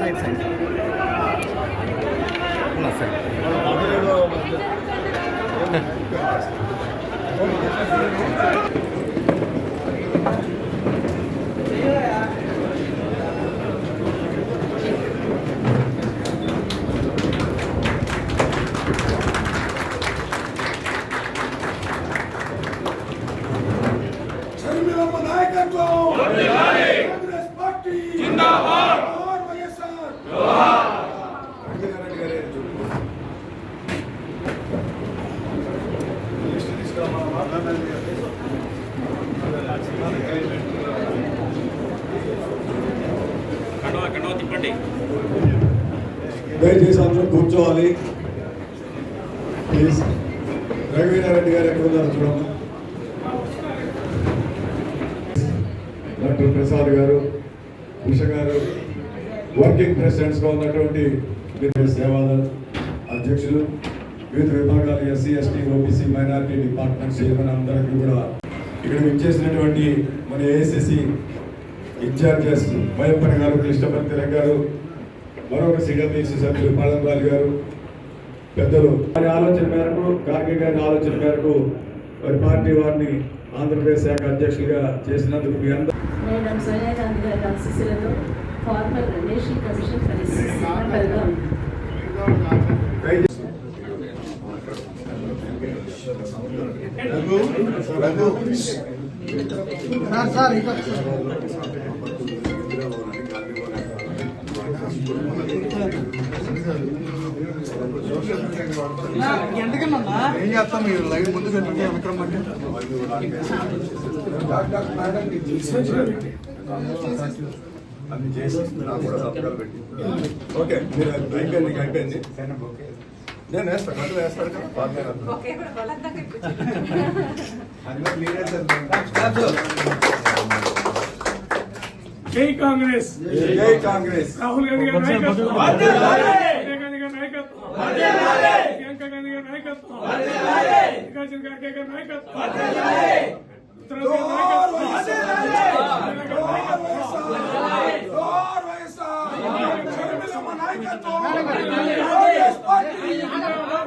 Side side ಇಲ್ಲ side ನಾಯಕತ್ವ దయచేసి అందరూ కూర్చోవాలి. ప్లీజ్. రవీనారెడ్డి గారు ఎక్కడ ఉన్నారు చూడండి డాక్టర్ ప్రసాద్ గారు ఉష గారు వర్కింగ్ ప్రెసిడెంట్స్గా ఉన్నటువంటి సేవాదల్ అధ్యక్షులు వివిధ విభాగాల SC ST OBC minority department chairman అందరికీ కూడా ఇక్కడ విచ్చేసినటువంటి మన ఏఐసిసి ఇన్ఛార్జెస్ భయపడి గారు కృష్ణపతి తిలక్ గారు మరొక సిడబ్ల్యూసీ సభ్యులు పాళంబాల్ గారు పెద్దలు. వారి ఆలోచన మేరకు గార్గే గారి ఆలోచన మేరకు వారి పార్టీ వారిని ఆంధ్రప్రదేశ్ శాఖ అధ్యక్షులుగా చేసినందుకు మీ అందరూ నేను సోనియా గాంధీ గారి ఆశీస్సులతో ఫార్మర్ నేషనల్ కమిషన్ ఫర్ ఏం చేస్తాం మీరు లైవ్ ముందు పెట్టుకుంటే వెనకరమ్మంటే అన్ని చేసి నాకు కూడా సంతకాలు పెట్టి ఓకే మీరు అయిపోయింది అయిపోయింది నేను వేస్తాను మళ్ళీ వేస్తాను కదా పార్టీ జై కాంగ్రెస్ జై కాంగ్రెస్ రాహుల్ గాంధీ గారి నాయకత్వం సోనియా గాంధీ గారి నాయకత్వం ప్రియాంక గాంధీ గారి నాయకత్వం మల్లికార్జున ఖర్గే గారి నాయకత్వం ఉత్తరాఖండ్ నాయకత్వం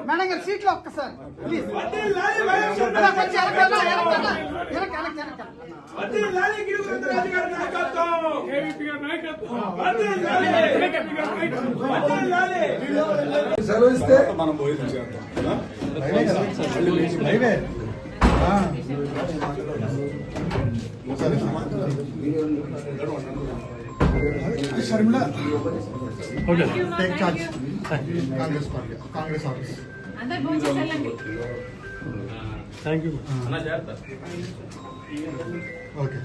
మేడం గారు సీట్లో ఒక్కసారి ప్లీజ్ అలా కొంచెం వెనకాల, వెనకాల, వెనకాల, వెనకాల. కేవీపీ గారి నాయకత్వం కేవీపీ గారి నాయకత్వం సెలవు ఇస్తే మనం పోయింది చేద్దాం Sharmila take charge Congress party Congress office అందరు భోజనం వెళ్ళండి ఓకే.